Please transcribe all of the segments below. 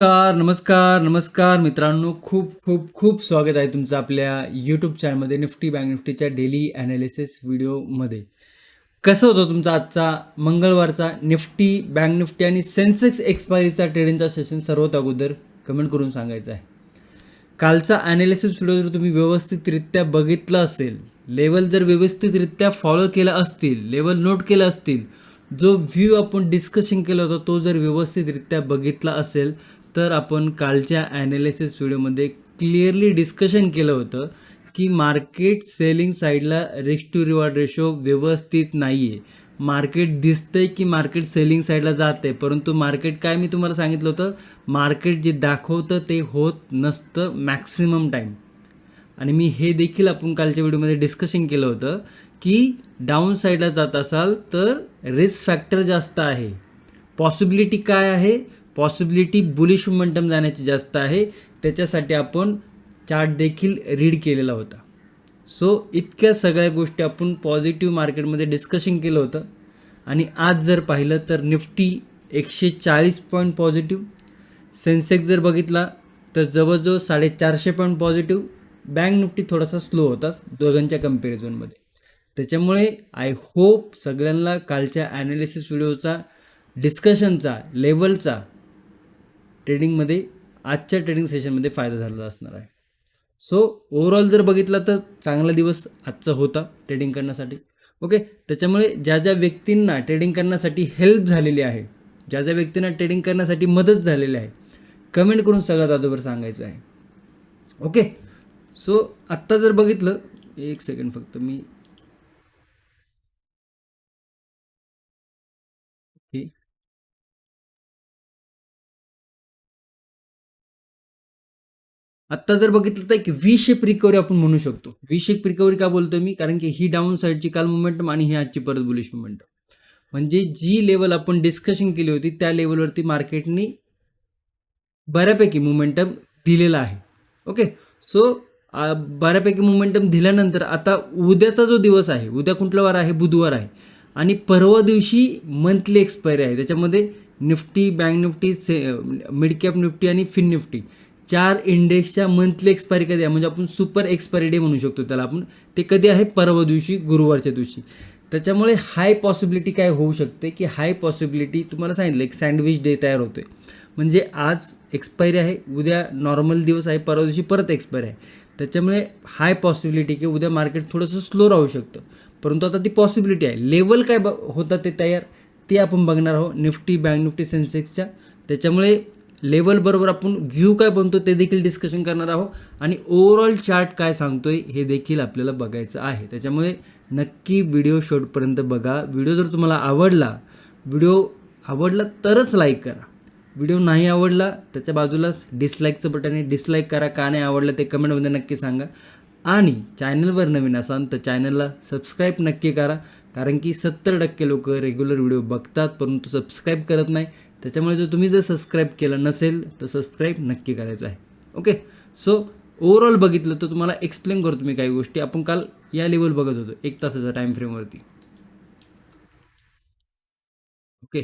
नमस्कार, नमस्कार, नमस्कार मित्रांनो. खूप, खूप, खूप स्वागत आहे तुमचं आपल्या यूट्यूब चॅनलमध्ये निफ्टी बँक निफ्टीच्या डेली ॲनालिसिस व्हिडिओमध्ये. कसं होतं तुमचा आजचा मंगळवारचा निफ्टी, बँक निफ्टी आणि सेन्सेक्स एक्सपायरीचा ट्रेडिंगचा सेशन सर्वात अगोदर कमेंट करून सांगायचं आहे. कालचा ॲनालिसिस व्हिडिओ जर तुम्ही व्यवस्थितरित्या बघितला असेल, लेवल जर व्यवस्थितरित्या फॉलो केला असतील, लेवल नोट केलं असतील, जो व्ह्यू आपण डिस्कशन केला होता तो जर व्यवस्थितरित्या बघितला असेल, तर आपण कालच्या ॲनालिसिस व्हिडिओमध्ये क्लिअरली डिस्कशन केलं होतं, की मार्केट सेलिंग साईडला रिस्क टू रिवॉर्ड रेशो व्यवस्थित नाही आहे. मार्केट दिसतंय की मार्केट सेलिंग साईडला जातंय, परंतु मार्केट काय मी तुम्हाला सांगितलं होतं, मार्केट जे दाखवतं ते होत नसतं मॅक्सिमम टाईम. आणि मी हे देखील आपण कालच्या व्हिडिओमध्ये डिस्कशन केलं होतं, की डाऊन साईडला जात असाल तर रिस्क फॅक्टर जास्त आहे. पॉसिबिलिटी काय आहे? पॉसिबिलिटी बुलिश मोमेंटम जाण्याची जास्त आहे. त्याच्यासाठी आपण चार्ट देखील रीड केलेला होता. सो इतक्या सगळ्या गोष्टी आपण पॉझिटिव्ह मार्केटमध्ये डिस्कशन केलं होतं आणि आज जर पाहिलं तर निफ्टी 140 पॉईंट पॉझिटिव्ह, सेन्सेक्स जर बघितला तर जवळजवळ 450 पॉईंट पॉझिटिव्ह, बँक निफ्टी थोडासा स्लो होता दोघांच्या कम्पॅरिझनमध्ये त्याच्यामुळे आय होप सगळ्यांना कालच्या ॲनालिसिस व्हिडिओचा, डिस्कशनचा, लेवलचा ट्रेडिंगमध्ये आजच्या ट्रेडिंग सेशनमध्ये फायदा झालेला असणार आहे. सो ओव्हरऑल जर बघितला तर चांगला दिवस आजचा होता ट्रेडिंग करण्यासाठी. ओके. त्याच्यामुळे ज्या ज्या व्यक्तींना ट्रेडिंग करण्यासाठी हेल्प झालेली आहे, ज्या ज्या व्यक्तींना ट्रेडिंग करण्यासाठी मदत झालेली आहे, कमेंट करून सगळ्यात अगोदर सांगायचं आहे. ओके. सो आत्ता जर बघितलं, एक सेकंड फक्त मी आत्ता जर बघितलं तर एक व्ही शेप रिकव्हरी आपण म्हणू शकतो. व्ही शेप रिकव्हरी का बोलतोय मी? कारण की ही डाऊन साईडची काल मोमेंटम आणि ही आजची परत बुलिश मोमेंटम. म्हणजे जी लेवल आपण डिस्कशन केली होती त्या लेवलवरती मार्केटनी बऱ्यापैकी मोमेंटम दिलेला आहे. ओके. सो बऱ्यापैकी मोमेंटम दिल्यानंतर आता उद्याचा जो दिवस आहे, उद्या कुठला वार आहे? बुधवार आहे आणि परवा दिवशी मंथली एक्सपायरी आहे. त्याच्यामध्ये निफ्टी, बँक निफ्टी, से मिड कॅप निफ्टी आणि फिन निफ्टी चार इंडेक्सच्या मंथली एक्सपायरी कधी आहे? म्हणजे आपण सुपर एक्सपायरी डे म्हणू शकतो त्याला आपण. ते कधी आहे? परवा दिवशी, गुरुवारच्या दिवशी. त्याच्यामुळे हाय पॉसिबिलिटी काय होऊ शकते, की हाय पॉसिबिलिटी तुम्हाला सांगितलं एक सँडविच डे तयार होतो आहे म्हणजे आज एक्सपायरी आहे, उद्या नॉर्मल दिवस आहे, परवा दिवशी परत एक्सपायरी आहे. त्याच्यामुळे हाय पॉसिबिलिटी की उद्या मार्केट थोडंसं स्लो राहू शकतं. परंतु आता ती पॉसिबिलिटी आहे. लेवल काय ब होतात ते तयार ते आपण बघणार आहोत निफ्टी, बँक निफ्टी, सेन्सेक्सच्या. त्याच्यामुळे लेवलबरोबर आपण व्ह्यू काय बनतो ते देखील डिस्कशन करणार आहोत आणि ओव्हरऑल चार्ट काय सांगतो आहे हे देखील आपल्याला बघायचं आहे. त्याच्यामुळे नक्की व्हिडिओ शेवटपर्यंत बघा. व्हिडिओ जर तुम्हाला आवडला, व्हिडिओ आवडला तरच लाईक करा. व्हिडिओ नाही आवडला त्याच्या बाजूलाच डिसलाईकचं बटन आहे. डिसलाईक करा. का नाही आवडलं ते कमेंटमध्ये नक्की सांगा. आणि चॅनलवर नवीन असाल तर चॅनलला सबस्क्राईब नक्की करा. कारण की सत्तर टक्के लोक रेग्युलर व्हिडिओ बघतात परंतु सबस्क्राईब करत नाही. त्याच्यामुळे जर तुम्ही जर सबस्क्राईब केलं नसेल तर सबस्क्राईब नक्की करायचं आहे. ओके. सो ओवरऑल बघितलं तर तुम्हाला एक्सप्लेन करतो मी काही गोष्टी. आपण काल या लेवल बघत होतो एक तासाच्या टाईम फ्रेमवरती. ओके.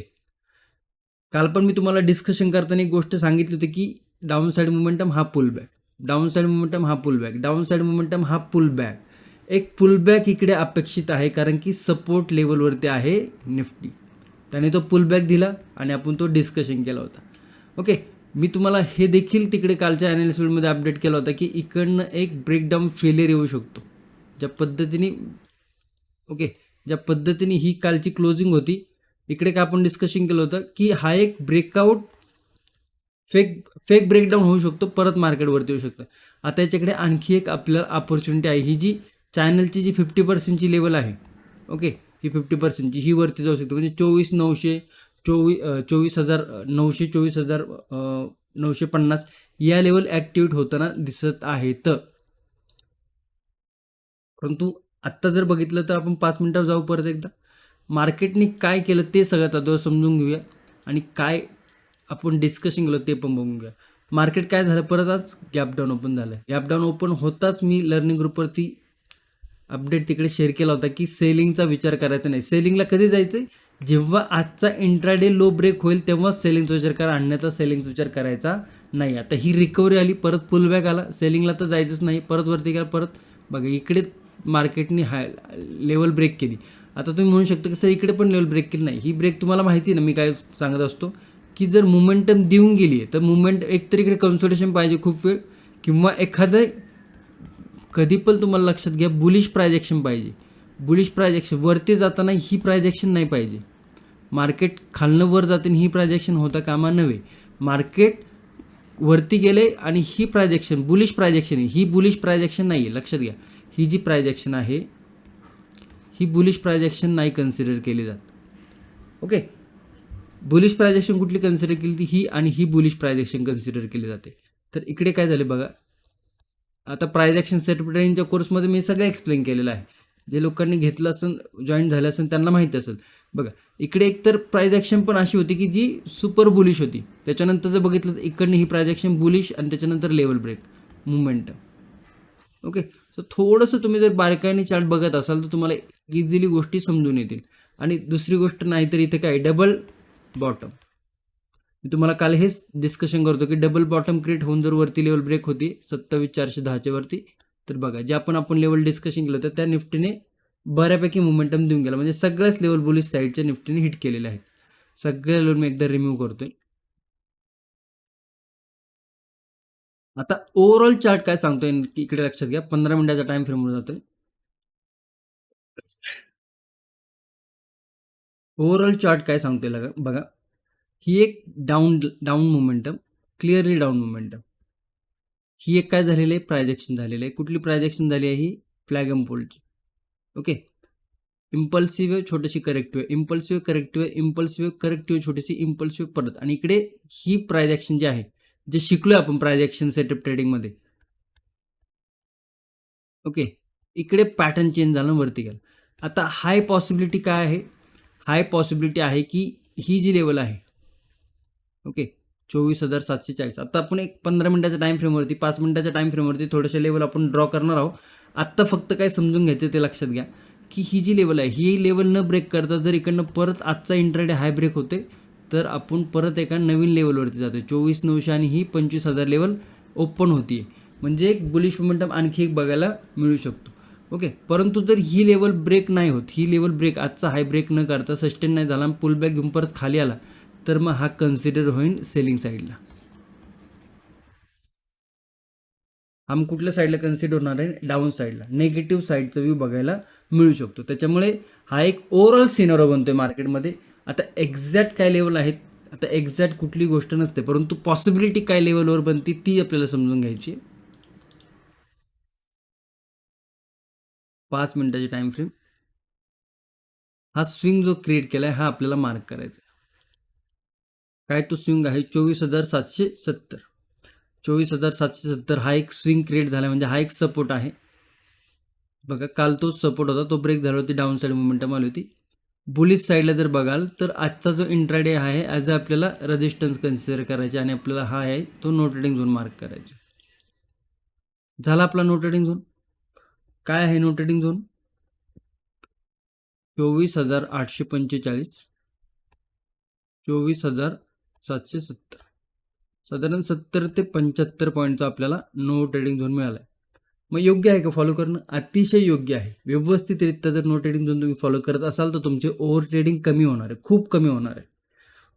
काल पण मी तुम्हाला डिस्कशन करताना एक गोष्ट सांगितली होती, की डाऊन साईड मोमेंटम हा pull back, down side momentum हा pull back, down side momentum हा पुल बॅक. एक पुल बॅक इकडे अपेक्षित आहे कारण की सपोर्ट लेवलवरती आहे निफ्टी. त्याने तो पुल बॅक दिला आणि आपण तो डिस्कशन केला होता. ओके. मी तुम्हाला हे देखील तिकडे कालच्या ॲनालिसिस अपडेट केला होता, की इकडनं एक ब्रेकडाऊन फेलियर येऊ शकतो. ज्या पद्धतीने ओके. ज्या पद्धतीने ही कालची क्लोजिंग होती, इकडे काय आपण डिस्कशन केलं होतं, की हा एक ब्रेकआउट फेक फेक ब्रेकडाऊन होऊ शकतो, परत मार्केटवरती येऊ शकतं. आता याच्याकडे आणखी एक आपल्याला अपॉर्च्युनिटी आहे. ही जी चॅनलची जी 50% लेवल आहे, ओके. ही 50% ही वरती जाऊ शकते. म्हणजे चोवीस नऊशे चोवी अ, 24,900 24,950 या लेवल ॲक्टिवेट होताना दिसत आहेत. परंतु आत्ता जर बघितलं तर आपण पाच मिनटावर जाऊ परत एकदा. मार्केटने काय केलं ते सगळ्यात अगोदर समजून घेऊया आणि काय आपण डिस्कशन केलं ते पण बघून घेऊया. मार्केट काय झालं परत आज गॅपडाऊन ओपन झालं. गॅपडाऊन ओपन होताच मी लर्निंग ग्रुपवरती अपडेट तिकडे शेअर केला होता, की सेलिंगचा विचार करायचा नाही. सेलिंगला कधी जायचं आहे? जेव्हा आजचा इंट्राडे लो ब्रेक होईल तेव्हा सेलिंगचा विचार करा. आणण्याचा सेलिंगचा विचार करायचा नाही. आता ही रिकव्हरी आली परत पुलबॅक आला. सेलिंगला तर जायचंच नाही. परत वरती गेला परत बघा इकडे मार्केटने हाय लेवल ब्रेक केली. आता तुम्ही म्हणू शकता की सर इकडे पण लेवल ब्रेक केली नाही. ही ब्रेक तुम्हाला माहिती आहे ना मी काय सांगत असतो? की जर मुमेंटम देऊन गेली आहे तर मुवमेंट एकतर इकडे कन्सल्टेशन पाहिजे खूप वेळ किंवा एखादं कधी पण तुम्हाला लक्षात घ्या बुलिश प्रायजेक्शन पाहिजे. बुलिश प्रायजेक्शन वरती जाताना ही प्रायजेक्शन नाही पाहिजे. मार्केट खालनं वर जाते ही प्रायजेक्शन होता कामा नव्हे. मार्केट वरती गेले आणि ही प्रायजेक्शन बुलिश प्रायजेक्शन आहे. ही बुलिश प्रायजेक्शन नाही आहे लक्षात घ्या. ही जी प्रायजेक्शन आहे ही बुलिश प्रायजेक्शन नाही कन्सिडर केली जात. ओके बुलिश प्रायजेक्शन कुठली कन्सिडर केली ती? ही आणि ही बुलिश प्रायजेक्शन कन्सिडर केली जाते. तर इकडे काय झाले बघा? आता प्रायजेक्शन सेटपटेनच्या कोर्समध्ये मी सगळं एक्सप्लेन केलेलं आहे. जे लोकांनी घेतलं असेल जॉईन झालं असेल त्यांना माहिती असेल. बघा इकडे एकतर प्रायजेक्शन पण अशी होती की जी सुपर बुलिश होती. त्याच्यानंतर जर बघितलं तर इकडनं ही प्रायजेक्शन बुलिश आणि त्याच्यानंतर level break movement okay so थोडंसं तुम्ही जर बारकाईने चार्ट बघत असाल तर तुम्हाला इझिली गोष्टी समजून येतील. आणि दुसरी गोष्ट नाही तर इथे काय? डबल बॉटम मी तुम्हाला काल हेच डिस्कशन करतो की डबल बॉटम क्रिएट होऊन जर वरती लेवल ब्रेक होती सत्तावीस चारशे दहाच्या वरती तर बघा जे आपण आपण लेवल डिस्कशन केलं होतं त्या निफ्टीने बऱ्यापैकी मोमेंटम देऊन गेला. म्हणजे सगळ्याच लेवल बुलिश साईडच्या निफ्टीने हिट केलेले आहेत. सगळ्या लेवल मी एकदा रिमूव्ह करतोय. आता ओव्हरऑल चार्ट काय सांगतोय इकडे लक्षात घ्या. पंधरा मिनिटाचा टाइम फ्रेमवर जातोय. ओव्हरऑल चार्ट काय सांगतोय बघा. ही एक down down momentum clearly down momentum ही एक काय झालेलं आहे? प्रायजेक्शन झालेलं आहे. कुठली प्रायजेक्शन झाली आहे ही? फ्लॅग फोल्डची ओके इम्पल्सिव्ह छोटीशी corrective impulsive corrective impulsive corrective छोटीशी इम्पल्सिव्ह परत. आणि इकडे ही प्रायजेक्शन जे आहे जे शिकलोय आपण प्रायजेक्शन सेटअप ट्रेडिंगमध्ये ओके इकडे पॅटर्न चेंज झालं वरती गेलं. आता हाय पॉसिबिलिटी काय आहे? हाय पॉसिबिलिटी आहे की ही जी लेवल आहे ओके. चोवीस हजार सातशे चाळीस. आता आपण एक पंधरा मिनिटाच्या टाईम फ्रेमवरती पाच मिनिटाच्या टाईम फ्रेमवरती थोडेसे लेवल आपण ड्रॉ करणार आहोत. आत्ता फक्त काय समजून घ्यायचं ते लक्षात घ्या. की ही जी लेवल आहे ही लेवल न ब्रेक करता जर इकडनं परत आजचा इंटरडे हाय ब्रेक होते तर आपण परत एका नवीन लेवलवरती जातो चोवीस नऊशे आणि ही पंचवीस हजार लेवल ओपन होती म्हणजे एक बुलिश मोमेंटम आणखी एक बघायला मिळू शकतो. ओके. परंतु जर ही लेवल ब्रेक नाही होत ही लेवल ब्रेक आजचा हाय ब्रेक न करता सस्टेन नाही झाला पुल बॅक घेऊन परत खाली आला तर मग हा कन्सिडर होईल सेलिंग साईडला हा मग कुठल्या साईडला कन्सिडर होणार आहे? डाऊन साईडला नेगेटिव्ह साईडचा व्ह्यू बघायला मिळू शकतो. त्याच्यामुळे हा एक ओव्हरऑल बनतो आहे मार्केटमध्ये आता एक्झॅक्ट काय लेवल आहेत? आता एक्झॅक्ट कुठली गोष्ट नसते परंतु पॉसिबिलिटी काय लेवलवर बनते ती आपल्याला समजून घ्यायची. पाच मिनिटाची टाइम फ्रेम हा स्विंग जो क्रिएट केला आहे हा आपल्याला मार्क करायचा काय तो स्विंग आहे? चोवीस हजार सातशे सत्तर. चोवीस हजार सातशे सत्तर हा एक स्विंग क्रिएट झाला म्हणजे हा एक सपोर्ट आहे. बघा काल तो सपोर्ट होता तो ब्रेक झाला होती डाऊन साईड मुवमेंटम आली होती. बुलिस साईडला जर बघाल तर आजचा जो इंट्राडे आहे ॲज अ आपल्याला रेजिस्टन्स कन्सिडर करायचे आणि आपल्याला हा आहे तो नो ट्रेडिंग झोन मार्क करायचा. झाला आपला नो ट्रेडिंग झोन काय आहे नो ट्रेडिंग झोन चोवीस हजार आठशे पंचेचाळीस. चोवीस हजार सातशे सत्तर. साधारण सत्तर ते पंच्याहत्तर पॉईंटचा आपल्याला नो ट्रेडिंग झोन मिळाला आहे मग योग्य आहे का फॉलो करणं? अतिशय योग्य आहे. व्यवस्थितरित्या जर नो ट्रेडिंग झोन तुम्ही फॉलो करत असाल तर तुमचे ओव्हर ट्रेडिंग कमी होणार आहे. खूप कमी होणार आहे.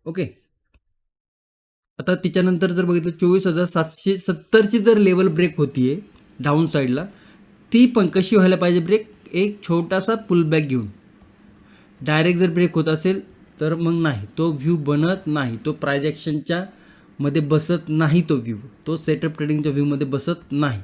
ओके आता तिच्यानंतर जर बघितलं चोवीस हजार सातशे सत्तरची जर लेवल ब्रेक होतीये डाऊन साईडला ती पण कशी व्हायला पाहिजे ब्रेक एक छोटासा पुलबॅक घेऊन. डायरेक्ट जर ब्रेक होत असेल तर मग नाही. तो व्ह्यू बनत नाही. तो प्रायजॅक्शनच्या मध्ये बसत नाही तो व्ह्यू तो सेटअप ट्रेडिंगच्या व्ह्यूमध्ये बसत नाही.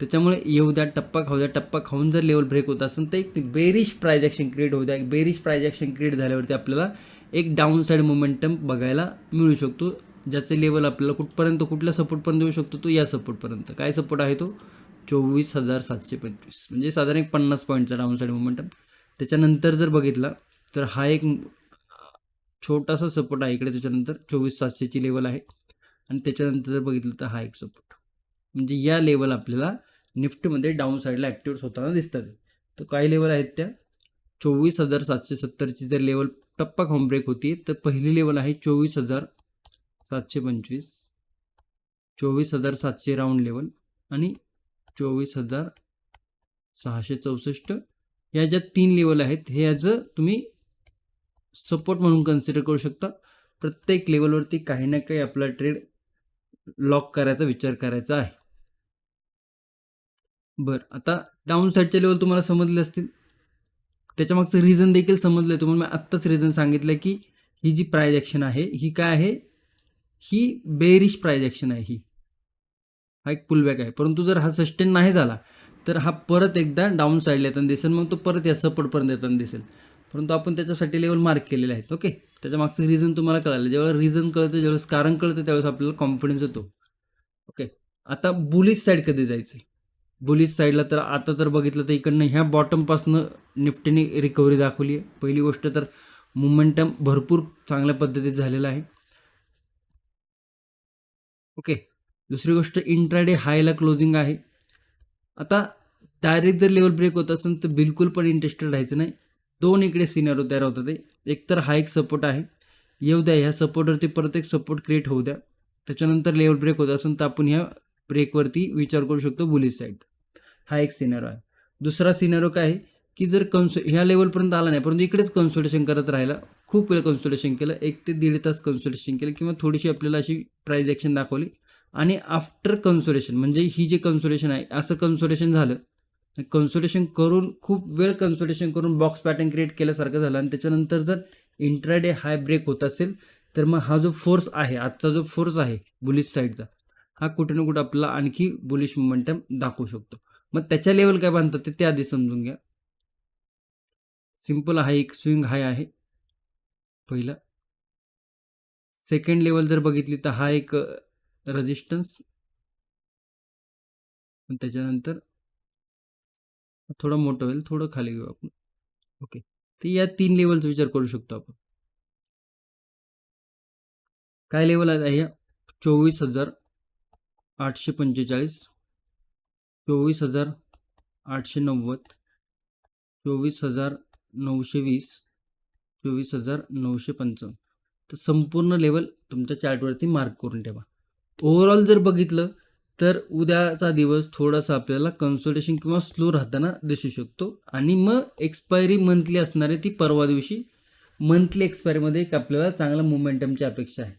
त्याच्यामुळे येऊ द्या टप्पा खाऊ द्या टप्पा खाऊन जर लेवल ब्रेक होत असेल तर एक बेरिश प्रायजेक्शन क्रिएट होऊ द्या. एक बेरिश प्रायजेक्शन क्रिएट झाल्यावरती आपल्याला एक डाऊन साईड मोमेंटम बघायला मिळू शकतो. ज्याचे लेवल आपल्याला कुठपर्यंत कुठल्या सपोर्टपर्यंत येऊ शकतो तो या सपोर्टपर्यंत काय सपोर्ट आहे तो? चोवीस हजार सातशे पंचवीस. म्हणजे साधारण एक पन्नास पॉईंटचा डाऊन साईड मोमेंटम त्याच्यानंतर जर बघितला तर हा एक छोटासा सपोर्ट आहे. इकडे त्याच्यानंतर चोवीस सातशेची लेवल आहे. आणि त्याच्यानंतर जर बघितलं तर हा एक सपोर्ट म्हणजे या लेवल आपल्याला निफ्टमध्ये डाऊन साईडला ॲक्टिवेट होताना दिसतात. तर काही लेवल आहेत त्या? चोवीस हजार सातशे सत्तरची जर लेवल टप्पा होम ब्रेक होती तर पहिली लेवल आहे चोवीस हजार सातशे पंचवीस. चोवीस हजार सातशे राऊंड लेवल आणि चोवीस हजार सहाशे चौसष्ट. या ज्या तीन लेवल आहेत हे ॲज अ तुम्ही सपोर्ट म्हणून कन्सिडर करू शकता. प्रत्येक लेवलवरती काही ना काही आपला ट्रेड लॉक करायचा विचार करायचा आहे. बरं आता डाऊन साईडचे लेवल तुम्हाला समजले असतील. त्याच्यामागचं रिझन देखील समजलं आहे तुम्हाला. मी आत्ताच रिझन सांगितलं की ही जी प्राईज ॲक्शन आहे ही काय आहे? ही बेरिश प्राईज ॲक्शन आहे ही. हा एक पुलबॅक आहे. परंतु जर हा सस्टेन नाही झाला तर हा परत एकदा डाऊन साईडला येताना दिसेल. मग तो परत या सपोर्टपर्यंत येताना दिसेल. परंतु आपण त्याच्यासाठी लेवल मार्क केलेले आहेत ओके त्याच्या मागचं रिझन तुम्हाला कळालं. जेव्हा रिझन कळतं ज्यावेळेस कारण कळतं त्यावेळेस आपल्याला कॉन्फिडन्स येतो. ओके आता बुलिश साईड कधी जायचं? बुलिश साईडला तर आता तर बघितलं तर इकडनं ह्या बॉटमपासनं निफ्टीने रिकव्हरी दाखवली आहे. पहिली गोष्ट तर मुमेंटम भरपूर चांगल्या पद्धतीत झालेला आहे. ओके दुसरी गोष्ट इंट्राडे हायला क्लोजिंग आहे. आता डायरेक्ट जर लेवल ब्रेक होत असेल तर बिलकुल पण इंटरेस्टेड राहायचं नाही. दोन इकडे सिनेरो तयार होतात ते. एक तर हा एक सपोर्ट आहे. येऊ द्या ह्या सपोर्टवरती परत एक सपोर्ट क्रिएट होऊ द्या. त्याच्यानंतर लेवल ब्रेक होत असून तर आपण ह्या ब्रेकवरती विचार करू शकतो बुलिश साईड हा एक सिनेरो आहे. दुसरा सिनेरो काय आहे? की जर कन्सो ह्या लेवलपर्यंत आला नाही परंतु इकडेच कन्सल्टेशन करत राहिला खूप वेळ कन्सल्टेशन केलं एक ते दीड तास कन्सल्टेशन केलं किंवा थोडीशी आपल्याला अशी प्राईज ॲक्शन दाखवली. आणि आफ्टर कन्सोलेशन म्हणजे ही जे कन्सोलेशन आहे असं कन्सोलेशन झालं कन्सोलेशन करून खूप वेळ कन्सोलेशन करून बॉक्स पॅटर्न क्रिएट केल्यासारखं झालं. आणि त्याच्यानंतर जर इंट्राडे हाय ब्रेक होत असेल तर मग हा जो फोर्स आहे आजचा जो फोर्स आहे बुलिश साईडचा हा कुठे ना कुठे आपला आणखी बुलिश मोमेंटम दाखवू शकतो. मग त्याच्या लेवल काय बांधतात ते ते आधी समजून घ्या. सिंपल हा एक स्विंग हाय आहे. पहिला. सेकंड लेवल जर बघितली तर हा एक रेजिस्टन्स त्याच्यानंतर थोडं मोठं होईल थोडं खाली घेऊ आपण. ओके. तर या तीन लेवलचा विचार करू शकतो आपण. काय लेवल आहे चोवीस हजार आठशे पंचेचाळीस चोवीस हजार आठशे नव्वद चोवीस हजार नऊशे वीस चोवीस हजार नऊशे पंचावन्न. तर संपूर्ण लेवल तुमच्या चार्टवरती मार्क करून ठेवा. ओव्हरऑल जर बघितलं तर उद्याचा दिवस थोडासा आपल्याला कन्सल्टेशन किंवा स्लो राहताना दिसू शकतो. आणि मग एक्सपायरी मंथली असणारी ती परवा दिवशी मंथली एक्सपायरीमध्ये एक आपल्याला चांगला मोमेंटमची अपेक्षा आहे.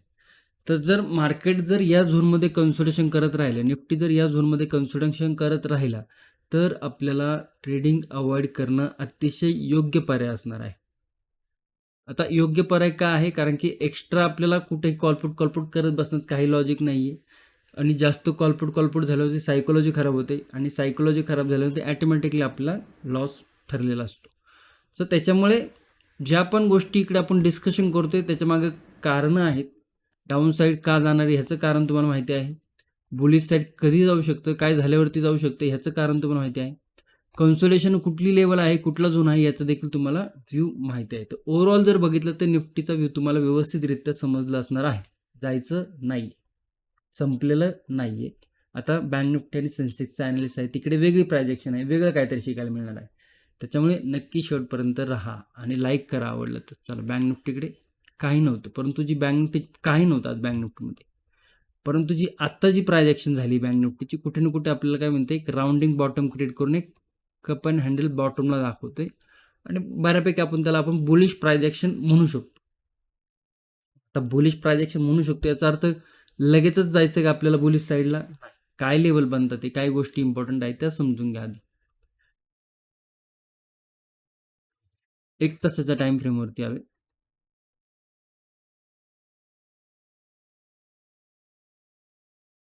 तर जर मार्केट जर या झोनमध्ये कन्सल्टेशन करत राहिलं निफ्टी जर या झोनमध्ये कन्सल्टेशन करत राहिला तर आपल्याला ट्रेडिंग अवॉइड करणं अतिशय योग्य पर्याय असणार आहे. आता योग्य पर्याय का आहे? कारण की एक्स्ट्रा आपल्याला कुठेही कॉलपुट कॉलपुट करत बसण्यात काही लॉजिक नाही आहे आणि जास्त कॉलपुट कॉलपुट झाल्यावरती सायकोलॉजी खराब होते आणि सायकोलॉजी खराब झाल्यावरती ॲटोमॅटिकली आपला लॉस ठरलेला असतो. सो त्याच्यामुळे ज्या पण गोष्टी इकडे आपण डिस्कशन करतो आहे त्याच्यामागे कारणं आहेत. डाऊन साईड का जाणार आहे ह्याचं कारण तुम्हाला माहिती आहे. बुलिश साईड कधी जाऊ शकतं काय झाल्यावरती जाऊ शकतं ह्याचं कारण तुम्हाला माहिती आहे. कन्सोलेशन कुठली लेवल आहे कुठला झोन आहे याचं देखील तुम्हाला व्ह्यू माहिती आहे. तर ओव्हरऑल जर बघितलं तर निफ्टीचा व्ह्यू तुम्हाला व्यवस्थितरित्या समजला असणार आहे. जायचं नाही. संपलेलं नाही आहे आता बँक निफ्टी आणि सेन्सेक्सचा अॅनालिस आहे. तिकडे वेगळी प्रायजेक्शन आहे. वेगळं काहीतरी शिकायला मिळणार आहे. त्याच्यामुळे नक्की शेवटपर्यंत राहा आणि लाईक करा आवडलं तर. चला बँक निफ्टीकडे काही नव्हतं. परंतु जी बँक निफ्टी काही नव्हतं आज बँक निफ्टीमध्ये परंतु जी आत्ता जी प्रायजेक्शन झाली बँक निफ्टीची कुठे ना कुठे आपल्याला काय म्हणते एक राऊंडिंग बॉटम क्रिएट करून एक कप अँड हँडल बॉटमला दाखवतोय. आणि बऱ्यापैकी आपण त्याला आपण बुलिश प्रायजेक्शन म्हणू शकतो. आता बुलिश प्रायजेक्शन म्हणू शकतो याचा अर्थ लगेचच जायचं का आपल्याला बुलिश साईडला काय लेवल बनतात ते? काय गोष्टी इम्पॉर्टंट आहेत त्या समजून घ्या आधी. एक तासाच्या टाइम फ्रेमवरती हवे.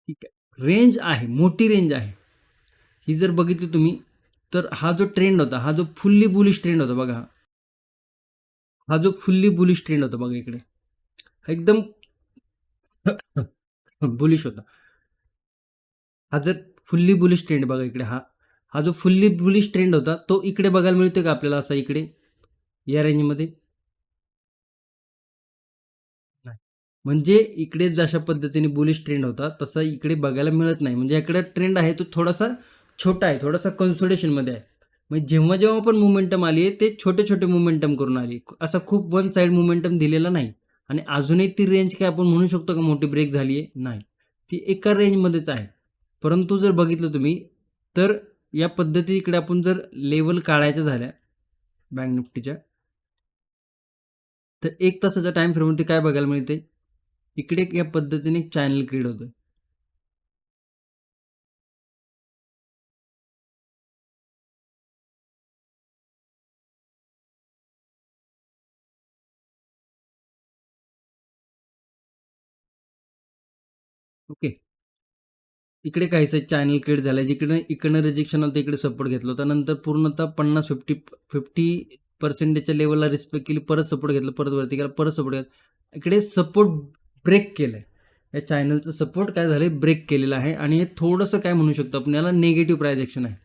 ठीक आहे. रेंज आहे मोठी रेंज आहे. ही जर बघितली तुम्ही तर हा जो ट्रेंड होता हा जो फुल्ली बुलिश ट्रेंड होता बघा. हा जो फुल्ली बुलिश ट्रेंड होता बघा इकडे. एकदम बुलिश होता. हा जर फुल्ली बुलिश ट्रेंड बघा इकडे हा. हा जो फुल्ली बुलिश ट्रेंड होता तो इकडे बघायला मिळतो का आपल्याला असा इकडे? या रेंजमध्ये म्हणजे इकडे जशा पद्धतीने बुलिश ट्रेंड होता तसा इकडे बघायला मिळत नाही. म्हणजे इकडे ट्रेंड आहे तो थोडासा छोटा आहे थोडासा कन्सोलेशनमध्ये आहे. म्हणजे जेव्हा जेव्हा पण मुमेंटम आली आहे ते छोटे छोटे मुमेंटम करून आली. असा खूप वन साईड मुमेंटम दिलेला नाही. आणि अजूनही ती रेंज काय आपण म्हणू शकतो का मोठी ब्रेक झाली आहे? नाही. ती एका रेंजमध्येच आहे. परंतु जर बघितलं तुम्ही तर या पद्धतीकडे आपण जर लेवल काढायच्या झाल्या बँक निफ्टीच्या तर एक तासाच्या टाइम फ्रेमवरती काय बघायला मिळते? इकडे या पद्धतीने एक चॅनल क्रिएट होतं ओके. इकडे काहीसं चॅनल क्रिएट झालं जिकडे इकडनं रिजेक्शन होतं इकडे सपोर्ट घेतलं होतं. नंतर पूर्णतः पन्नास फिफ्टी फिफ्टी पर्सेंटेजच्या लेवलला रिस्पेक्ट केली परत सपोर्ट घेतलं परत वरती केला परत सपोर्ट घेतला. इकडे सपोर्ट ब्रेक केलं आहे या चॅनलचं सपोर्ट काय झालं ब्रेक केलेलं आहे. आणि हे थोडंसं काय म्हणू शकतो आपण? याला नेगेटिव्ह प्रायजेक्शन आहे.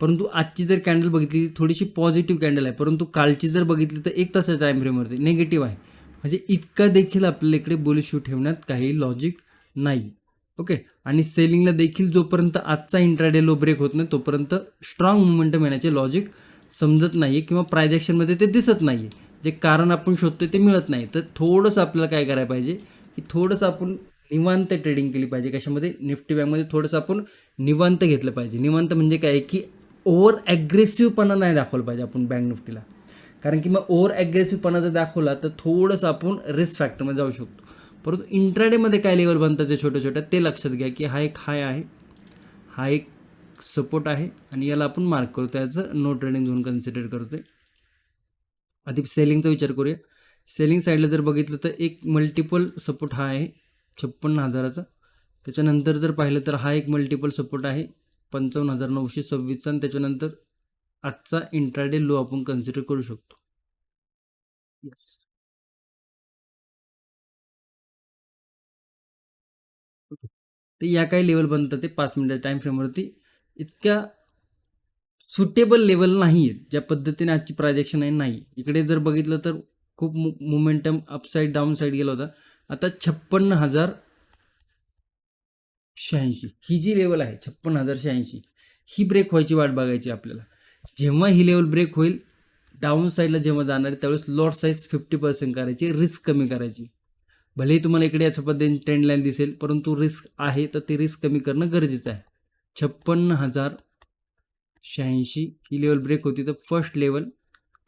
परंतु आजची जर कॅन्डल बघितली थोडीशी पॉझिटिव्ह कॅन्डल आहे. परंतु कालची जर बघितली तर एक तासाच्या टाईम फ्रेमवरती नेगेटिव्ह आहे. म्हणजे इतका देखील आपल्याला इकडे बुलिश ठेवण्यात काही लॉजिक नाही. ओके. आणि सेलिंगला देखील जोपर्यंत आजचा इंट्राडे लो ब्रेक होत नाही तोपर्यंत स्ट्रॉंग मुवमेंटम येण्याचे लॉजिक समजत नाही आहे किंवा प्रायजेक्शनमध्ये ते दिसत नाही आहे जे कारण आपण शोधतो ते मिळत नाही. तर थोडंसं आपल्याला काय करायला पाहिजे? की थोडंसं आपण निवांत ट्रेडिंग केली पाहिजे. कशामध्ये? निफ्टी बँकमध्ये थोडंसं आपण निवांत घेतलं पाहिजे. निवांत म्हणजे काय? की ओव्हर ॲग्रेसिव्हपणा नाही दाखवलं पाहिजे आपण बँक निफ्टीला. कारण की मग ओव्हर ॲग्रेसिव्हपणा जर दाखवला तर थोडंसं आपण रिस्क फॅक्टरमध्ये जाऊ शकतो. परंतु इंट्राडेमध्ये काय लेवल बनतात ते छोट्या छोट्या ते लक्षात घ्या की हा एक हाय आहे. हा एक सपोर्ट आहे आणि याला आपण मार्क करू. त्याचं नो ट्रेडिंग झोन कन्सिडर करतोय. आधी सेलिंगचा विचार करूया. सेलिंग साईडला जर बघितलं तर एक मल्टिपल सपोर्ट हा आहे छप्पन्न हजाराचा. त्याच्यानंतर जर पाहिलं तर हा एक मल्टिपल सपोर्ट आहे पंचावन्न हजार नऊशे सव्वीसचा आणि त्याच्यानंतर आजचा इंट्राडे लो आपण कन्सिडर करू शकतो. येस तर या काही लेवल बनतात ते पाच मिनिटाच्या टाईम फ्रेमवरती इतक्या सुटेबल लेवल नाही आहेत ज्या पद्धतीने आजची प्रायजेक्शन आहे नाही. इकडे जर बघितलं तर खूप मु मुमेंटम अपसाईड डाऊन साईड गेला होता. आता छप्पन्न हजार शहाऐंशी. ही जी लेवल आहे छप्पन्न हजार शहाऐंशी ही ब्रेक व्हायची वाट बघायची आपल्याला. जेव्हा ही लेवल ब्रेक होईल डाऊन साईडला जेव्हा जाणार त्यावेळेस लॉट साईज फिफ्टी पर्सेंट करायची रिस्क कमी करायची. भलेही तुम्हाला इकडे याच्या पद्धतीने ट्रेंड लाईन दिसेल परंतु रिस्क आहे तर ती रिस्क कमी करणं गरजेचं आहे. छप्पन्न हजार शहाऐंशी ही लेवल ब्रेक होती तर फर्स्ट लेवल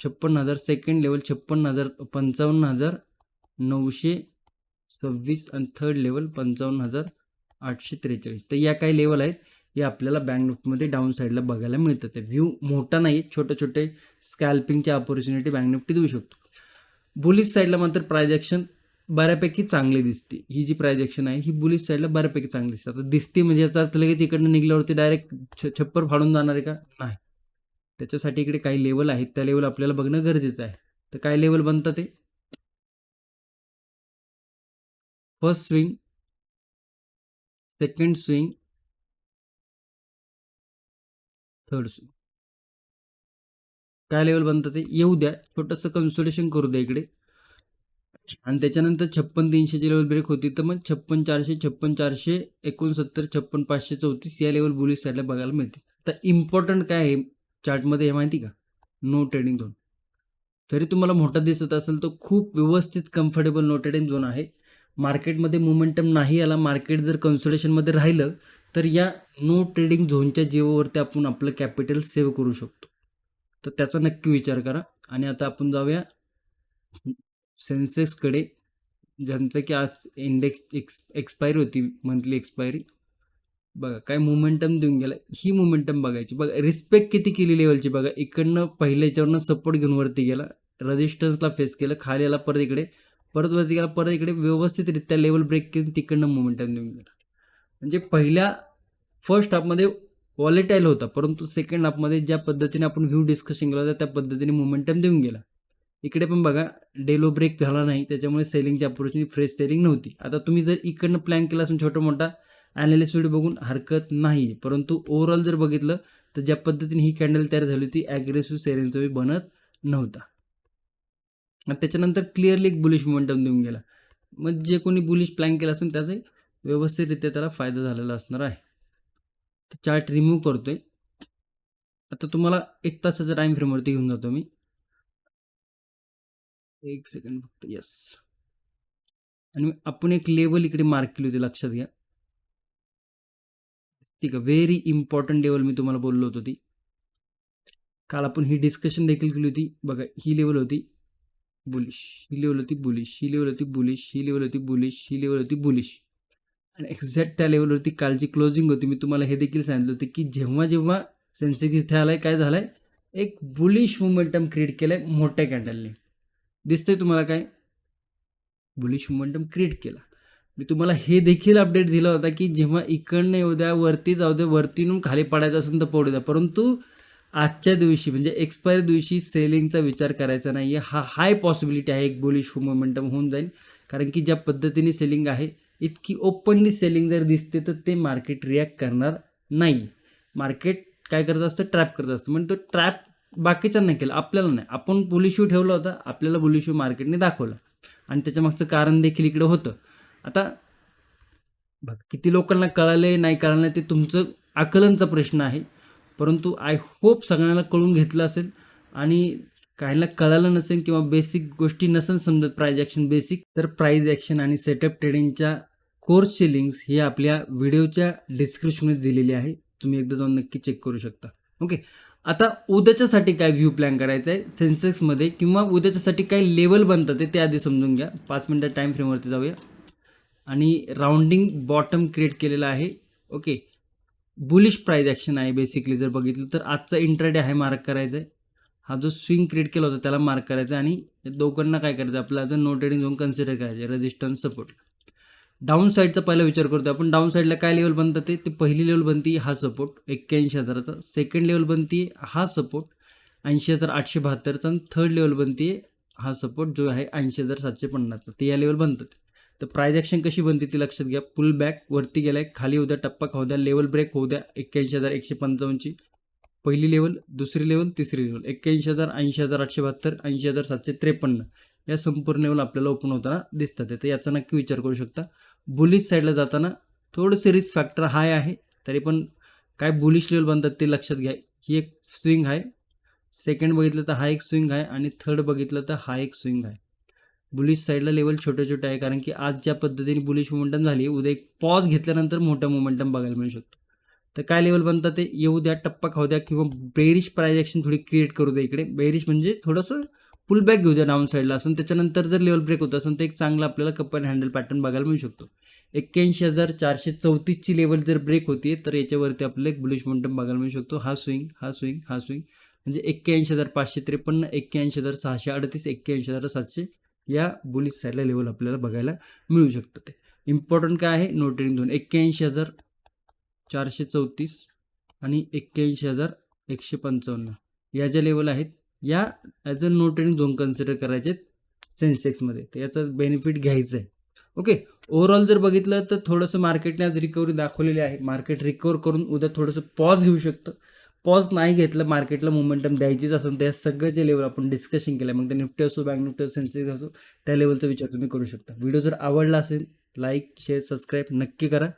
छप्पन्न हजार सेकंड लेवल छप्पन्न हजार पंचावन्न हजार नऊशे सव्वीस आणि थर्ड लेवल पंचावन्न हजार आठशे त्रेचाळीस. तर या काही लेवल आहेत या आपल्याला बँक निफ्टीमध्ये डाऊन साईडला बघायला मिळतात. ते व्ह्यू मोठा नाही छोटे छोटे स्कॅल्पिंगच्या ऑपॉर्च्युनिटी बँक निफ्टी देऊ शकतो. बुलिश साईडला मात्र प्रायजेक्शन बऱ्यापैकी चांगली दिसते. ही जी प्रायजेक्शन आहे ही बुलिश साईडला बऱ्यापैकी चांगली दिसते. आता दिसते म्हणजे याचा अर्थ लगेच इकडनं निघल्यावरती डायरेक्ट छ छप्पर फाडून जाणार आहे का? नाही. त्याच्यासाठी इकडे काही लेवल आहेत. त्या लेवल आपल्याला बघणं गरजेचं आहे. तर काय लेवल बनतं ते? First swing second swing third swing काय लेवल बनतं ते? येऊ द्या. छोटंसं कन्सल्टेशन करू द्या इकडे. आणि त्याच्यानंतर छप्पन तीनशेची लेवल ब्रेक होती तर मग छप्पन चारशे छप्पन चारशे एकोणसत्तर छप्पन पाचशे चौतीस या लेवल बुलिश साईडला बघायला मिळते तर इम्पॉर्टंट काय आहे चार्टमध्ये हे माहिती का? नो ट्रेडिंग झोन तरी तुम्हाला मोठा दिसत असेल तर खूप व्यवस्थित कम्फर्टेबल नो ट्रेडिंग झोन आहे. मार्केटमध्ये मोमेंटम नाही आला मार्केट जर कन्सोलेशनमध्ये राहिलं तर या नो ट्रेडिंग झोनच्या जीवावरती आपण आपलं कॅपिटल सेव्ह करू शकतो. तर त्याचा नक्की विचार करा. आणि आता आपण जाऊया. सेन्सेक्सकडे ज्यांचं की आज इंडेक्स एक्स एक्सपायरी होती मंथली एक्सपायरी. बघा काय मोमेंटम देऊन गेला ही मोमेंटम बघायची. बघा रिस्पेक्ट किती केली लेवलची बघा. इकडनं पहिल्या याच्यावरनं सपोर्ट घेऊन वरती गेला. रजिस्टन्सला फेस केलं खाली आला परत इकडे. परत वरती गेला परत इकडे. व्यवस्थितरित्या लेवल ब्रेक केली तिकडनं मोमेंटम देऊन गेला. म्हणजे पहिल्या फर्स्ट हाफमध्ये वॉलेटाईल होता परंतु सेकंड हाफमध्ये ज्या पद्धतीने आपण व्ह्यू डिस्कशन केला होता त्या पद्धतीने मोमेंटम देऊन गेला. इकडे पण बघा डेलो ब्रेक झाला नाही त्याच्यामुळे सेलिंगची अपॉर्च्युनिटी फ्रेश सेलिंग नव्हती. आता तुम्ही जर इकडनं प्लॅन केला असून छोटा मोठा ॲनालिस्ट व्हिडिओ बघून हरकत नाही. परंतु ओव्हरऑल जर बघितलं तर ज्या पद्धतीने ही कॅन्डल तयार झाली होती ॲग्रेसिव्ह सेलिंगचा बनत नव्हता. त्याच्यानंतर क्लिअरली एक बुलिश मोमेंटम देऊन गेला. मग जे कोणी बुलिश प्लॅन केला असेल त्याचा व्यवस्थितरित्या त्याला फायदा झालेला असणार आहे. तर चार्ट रिमूव्ह करतोय. आता तुम्हाला एक तासाच्या टाइम फ्रेमवरती घेऊन जातो मी. एक सेकंड फक्त. यस आणि आपण एक लेवल इकडे मार्क केली होती लक्षात घ्या. ठीक आहे व्हेरी इम्पॉर्टंट लेवल मी तुम्हाला बोललो होतो ती. काल आपण ही डिस्कशन देखील केली होती. बघा ही लेवल होती बुलिश ही लेवल होती बुलिश ही लेवल होती बुलिश ही लेवल होती बुलिश ही लेवल होती बुलिश आणि एक्झॅक्ट त्या लेवलवरती कालची क्लोजिंग होती मी तुम्हाला हे देखील सांगितलं होतं की जेव्हा जेव्हा सेन्सेक्स इथे आलाय काय झालंय? एक बुलिश मोमेंटम क्रिएट केलंय मोठ्या कॅन्डलने दिसतंय तुम्हाला काय? बुलिश मोमेंटम क्रिएट केला. मी तुम्हाला हे देखील अपडेट दिला होता की जेव्हा इकडनं येऊ द्या वरती जाऊ द्या वरतीनं खाली पडायचं असेल तर पडू द्या. परंतु आजच्या दिवशी म्हणजे एक्सपायर दिवशी सेलिंगचा विचार करायचा नाही आहे हा हाय पॉसिबिलिटी आहे. एक बुलिश मोमेंटम होऊन जाईल. कारण की ज्या पद्धतीने सेलिंग आहे इतकी ओपनली सेलिंग जर दिसते तर ते मार्केट रिॲक्ट करणार नाही. मार्केट काय करत असतं? ट्रॅप करत असतं. म्हणजे तो ट्रॅप बाकीच्यांना केलं आपल्याला नाही. आपण बुलिशू ठेवला होता आपल्याला बुलिशू मार्केटने दाखवला. आणि त्याच्या मागचं कारण देखील इकडं होतं. आता बघ किती लोकांना कळाले नाही कळालं ते तुमचं आकलनचा प्रश्न आहे. परंतु आय होप सगळ्यांना कळून घेतलं असेल. आणि काहींना कळालं नसेल किंवा बेसिक गोष्टी नसेल समजत प्राईज ॲक्शन बेसिक तर प्राईज ॲक्शन आणि सेटअप ट्रेडिंगच्या कोर्सची लिंक्स ही आपल्या व्हिडिओच्या डिस्क्रिप्शनमध्ये दिलेली आहे. तुम्ही एकदा जाऊन नक्की चेक करू शकता. ओके आता उद्याच्यासाठी काय व्ह्यू प्लॅन करायचा आहे सेन्सेक्समध्ये किंवा उद्याच्यासाठी काय लेवल बनतात ते आधी समजून घ्या. पाच मिनटं टाईम फ्रेमवरती जाऊया. आणि राऊंडिंग बॉटम क्रिएट केलेला आहे. ओके बुलिश प्राईज ॲक्शन आहे बेसिकली जर बघितलं तर. आजचा इंट्राडे आहे मार्क करायचा आहे हा जो स्विंग क्रिएट केला होता त्याला मार्क करायचा आणि दोघांना काय करायचं आपलं ॲज नोटेडिंग नो ट्रेडिंग झोन कन्सिडर करायचे रेजिस्टन्स सपोर्ट डाऊन साईडचा पहिला विचार करतो आपण. डाऊन साईडला काय लेवल बनतं ते? ते पहिली लेवल बनती हा सपोर्ट एक्क्याऐंशी हजाराचा. सेकंड लेवल बनती हा सपोर्ट ऐंशी हजार आठशे बहात्तरचा. आणि थर्ड लेवल बनते हा सपोर्ट जो आहे ऐंशी हजार सातशे पन्नासचा. ते या लेवल बनतात. तर प्राईज ॲक्शन कशी बनते ती लक्षात घ्या. पुल बॅक वरती गेलाय. खाली होऊ द्या टप्पा खाऊ द्या लेवल ब्रेक होऊ द्या. एक्क्याऐंशी हजार एकशे पंचावन्नची पहिली लेवल दुसरी लेवल तिसरी लेवल एक्क्याऐंशी हजार ऐंशी हजार आठशे बहात्तर ऐंशी हजार सातशे त्रेपन्न. या संपूर्ण लेवल आपल्याला ओपन होताना दिसतात. तर याचा नक्की विचार करू शकता. बुलिश साईडला जाताना थोडंसं रिस्क फॅक्टर हाय आहे. तरी पण काय बुलिश लेवल बनतात ते लक्षात घ्या. ही एक स्विंग आहे. सेकंड बघितलं तर हा एक स्विंग आहे आणि थर्ड बघितलं तर हा एक स्विंग आहे. बुलिश साईडला लेवल छोटे छोटे आहे कारण की आज ज्या पद्धतीने बुलिश मुमेंटम झाली उद्या एक पॉज घेतल्यानंतर मोठं मुमेंटम बघायला मिळू शकतो. तर काय लेवल बनतात ते? येऊ द्या टप्पा खाऊ द्या किंवा बेरिश प्रायजेक्शन थोडी क्रिएट करू द्या इकडे. बेरिश म्हणजे थोडंसं पुल बॅक घेऊ द्या डाऊन साईडला असून त्याच्यानंतर जर लेवल ब्रेक होत असेल तर एक चांगला आपल्याला कप अँड हँडल पॅटर्न बघायला मिळू शकतो. एक्क्याऐंशी हजार चारशे चौतीसची लेवल जर ब्रेक होती तर याच्यावरती आपलं एक बुलिश मोमेंटम बघायला मिळू शकतो. हा स्विंग हा स्विंग हा स्विंग म्हणजे एक्क्याऐंशी हजार पाचशे त्रेपन्न एक्क्याऐंशी हजार सहाशे अडतीस एक्क्याऐंशी हजार सातशे या बुलिश साईडला लेवल आपल्याला बघायला मिळू शकतं ते. इम्पॉर्टंट काय आहे? नोटेरिंग दोन. एक्क्याऐंशी हजार चारशे चौतीस आणि एक्क्याऐंशी हजार एकशे पंचावन्न. या ज्या लेवल आहेत या as a no trading zone consider करायचे सेन्सेक्समध्ये तर याचं बेनिफिट घ्यायचं आहे ओके ओव्हरऑल जर बघितलं तर थोडंसं मार्केटने आज रिकव्हरी दाखवलेली आहे. मार्केट रिकवर करून उद्या थोडंसं पॉज घेऊ शकतं. पॉज नाही घेतलं मार्केटला मोमेंटम द्यायचीच असेल तर या सगळं लेवल आपण डिस्कशन केलं. मग ते निफ्टी असो बँक निफ्टी असो सेन्सेक्स असो त्या लेवलचा विचार तुम्ही करू शकता. व्हिडिओ जर आवडला असेल लाईक शेअर सबस्क्राईब नक्की करा.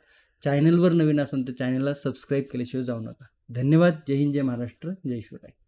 चॅनलवर नवीन असेल तर चॅनलला सबस्क्राईब केल्याशिवाय जाऊ नका. धन्यवाद. जय हिंद जय महाराष्ट्र जय शिवराय.